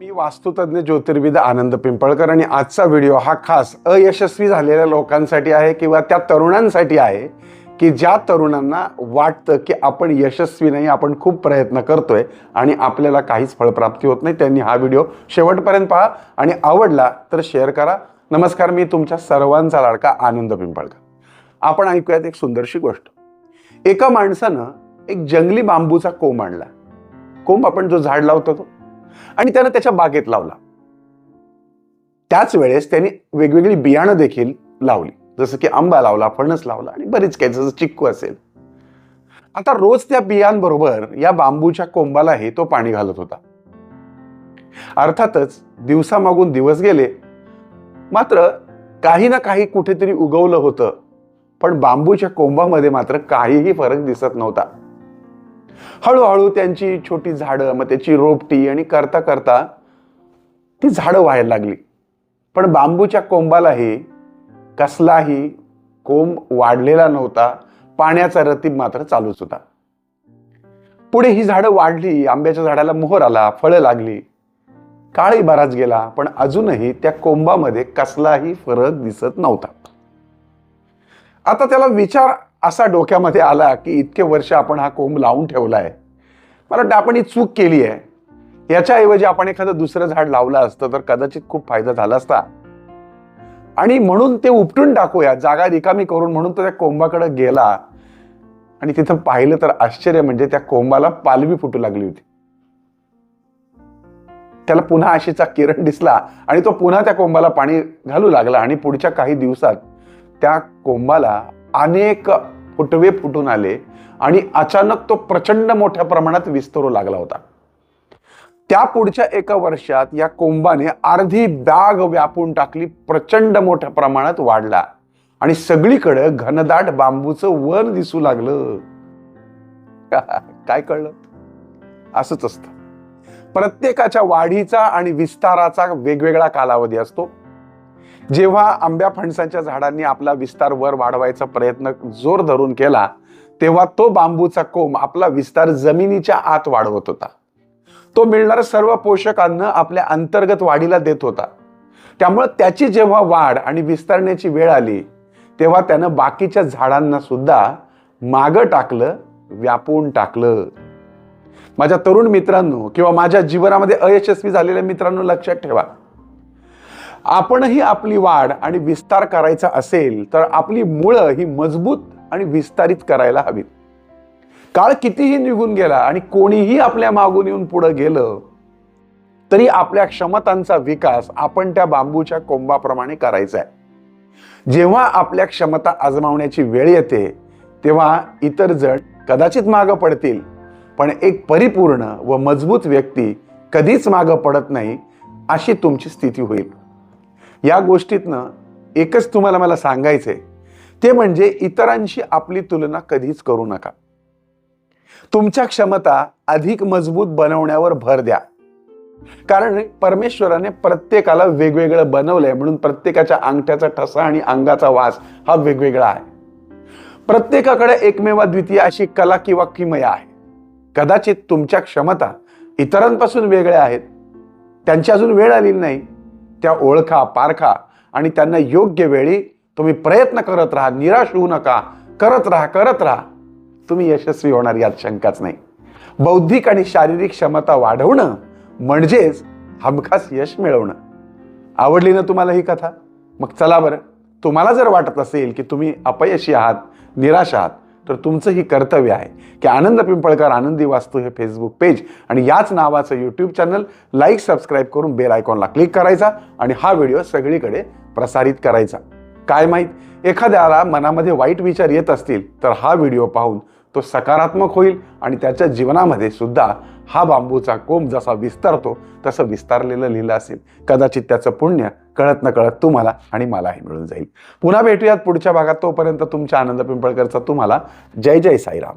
मी वास्तुतज्ञ ज्योतिर्विद आनंद पिंपळकर आणि आजचा व्हिडिओ हा खास अयशस्वी झालेल्या लोकांसाठी आहे किंवा त्या तरुणांसाठी आहे की ज्या तरुणांना वाटतं की आपण यशस्वी नाही आपण खूप प्रयत्न करतोय आणि आपल्याला काहीच फळप्राप्ती होत नाही त्यांनी हा व्हिडिओ शेवटपर्यंत पहा आणि आवडला तर शेअर करा. नमस्कार मी तुमच्या सर्वांचा लाडका आनंद पिंपळकर. आपण ऐकूयात एक सुंदरशी गोष्ट. एका माणसानं एक जंगली बांबूचा कोंब आणला. कोंब आपण जो झाड लावतो तो आणि त्यानं त्याच्या बागेत लावला. त्याच वेळेस त्यांनी वेगवेगळी बियाणं देखील लावली. जसं की आंबा लावला फणस लावला आणि बरीच काही जसं चिक्कू असेल. आता रोज त्या बियांबरोबर या बांबूच्या कोंबालाही तो पाणी घालत होता. अर्थातच दिवसामागून दिवस गेले. मात्र काही ना काही कुठेतरी उगवलं होतं. पण बांबूच्या कोंबामध्ये मात्र काहीही फरक दिसत नव्हता. हळूहळू त्यांची छोटी झाडं मग त्याची रोपटी आणि करता करता ती झाडं व्हायला लागली. पण बांबूच्या कोंबालाही कसलाही कोंब वाढलेला नव्हता. पाण्याचा रतीब मात्र चालूच होता. पुढे ही झाडं वाढली आंब्याच्या झाडाला मोहर आला फळं लागली. काळही बराच गेला पण अजूनही त्या कोंबामध्ये कसलाही फरक दिसत नव्हता. आता त्याला विचार असा डोक्यामध्ये आला की इतके वर्ष आपण हा कोंब लावून ठेवलाय. मला वाटतं आपण ही चूक केली आहे. याच्याऐवजी आपण एखादं दुसरं झाड लावलं असतं तर कदाचित खूप फायदा झाला असता. आणि म्हणून ते उपटून टाकूया जागा रिकामी करून म्हणून तो त्या कोंबाकडे गेला. आणि तिथं पाहिलं तर आश्चर्य म्हणजे त्या कोंबाला पालवी फुटू लागली होती. त्याला पुन्हा आशीचा किरण दिसला आणि तो पुन्हा त्या कोंबाला पाणी घालू लागला आणि पुढच्या काही दिवसात त्या कोंबाला अनेक फुटवे फुटून आले आणि अचानक तो प्रचंड मोठ्या प्रमाणात विस्तरू लागला होता. त्या पुढच्या एका वर्षात या कोंबाने अर्धी बॅग व्यापून टाकली प्रचंड मोठ्या प्रमाणात वाढला आणि सगळीकडे घनदाट बांबूचं वन दिसू लागलं. काय कळलं? असंच असतं. प्रत्येकाच्या वाढीचा आणि विस्ताराचा वेगवेगळा कालावधी असतो. जेव्हा आंब्या फणसाच्या झाडांनी आपला विस्तार वर वाढवायचा प्रयत्न जोर धरून केला तेव्हा तो बांबूचा कोंब आपला विस्तार जमिनीच्या आत वाढवत होता. तो मिळणारं सर्व पोषक अन्न आपल्या अंतर्गत वाढीला देत होता. त्यामुळे त्याची जेव्हा वाढ आणि विस्तारण्याची वेळ आली तेव्हा त्यानं बाकीच्या झाडांना सुद्धा मागं टाकलं व्यापून टाकलं. माझ्या तरुण मित्रांनो किंवा माझ्या जीवनामध्ये अयशस्वी झालेल्या मित्रांनो लक्षात ठेवा. आपणही आपली वाढ आणि विस्तार करायचा असेल तर आपली मुळं ही मजबूत आणि विस्तारित करायला हवीत. काळ कितीही निघून गेला आणि कोणीही आपल्या मागून येऊन पुढे गेलं तरी आपल्या क्षमतांचा विकास आपण त्या बांबूच्या कोंबाप्रमाणे करायचा आहे जेव्हा आपल्या क्षमता आजमावण्याची वेळ येते तेव्हा इतर जण कदाचित मागं पडतील पण एक परिपूर्ण व मजबूत व्यक्ती कधीच मागं पडत नाही अशी तुमची स्थिती होईल. या गोष्टीतनं एकच तुम्हाला मला सांगायचं आहे ते म्हणजे इतरांशी आपली तुलना कधीच करू नका. तुमच्या क्षमता अधिक मजबूत बनवण्यावर भर द्या. कारण परमेश्वराने प्रत्येकाला वेगवेगळं बनवलंय म्हणून प्रत्येकाच्या अंगठ्याचा ठसा आणि अंगाचा वास हा वेगवेगळा आहे. प्रत्येकाकडे एकमेवा द्वितीय अशी कला किंवा किमया आहे. कदाचित तुमच्या क्षमता इतरांपासून वेगळ्या आहेत. त्यांची अजून वेळ आलेली नाही. त्या ओळखा पारखा आणि त्यांना योग्य वेळी तुम्ही प्रयत्न करत राहा निराश होऊ नका. करत राहा करत राहा. तुम्ही यशस्वी होणार यात शंकाच नाही. बौद्धिक आणि शारीरिक क्षमता वाढवणं म्हणजेच हमखास यश मिळवणं. आवडली ना तुम्हाला ही कथा? मग चला बरं. तुम्हाला जर वाटत असेल की तुम्ही अपयशी आहात निराश आहात तर तुमचं ही कर्तव्य आहे की आनंद पिंपळकर आनंदी वास्तू हे फेसबुक पेज आणि याच नावाचं यूट्यूब चॅनल लाईक सबस्क्राईब करून बेल आयकॉनला क्लिक करायचा आणि हा व्हिडिओ सगळीकडे प्रसारित करायचा. काय माहीत? एखाद्याला मनामध्ये वाईट विचार येत असतील तर हा व्हिडिओ पाहून तो सकारात्मक होईल आणि त्याच्या जीवनामध्ये सुद्धा हा बांबूचा कोंब जसा विस्तारतो तसं विस्तारलेलं लिहिलं असेल. कदाचित त्याचं पुण्य कळत न कळत तुम्हाला आणि मलाही मिळून जाईल. पुन्हा भेटूयात पुढच्या भागात. तोपर्यंत तुमच्या आनंद पिंपळकरचा तुम्हाला. जय जय साईराम.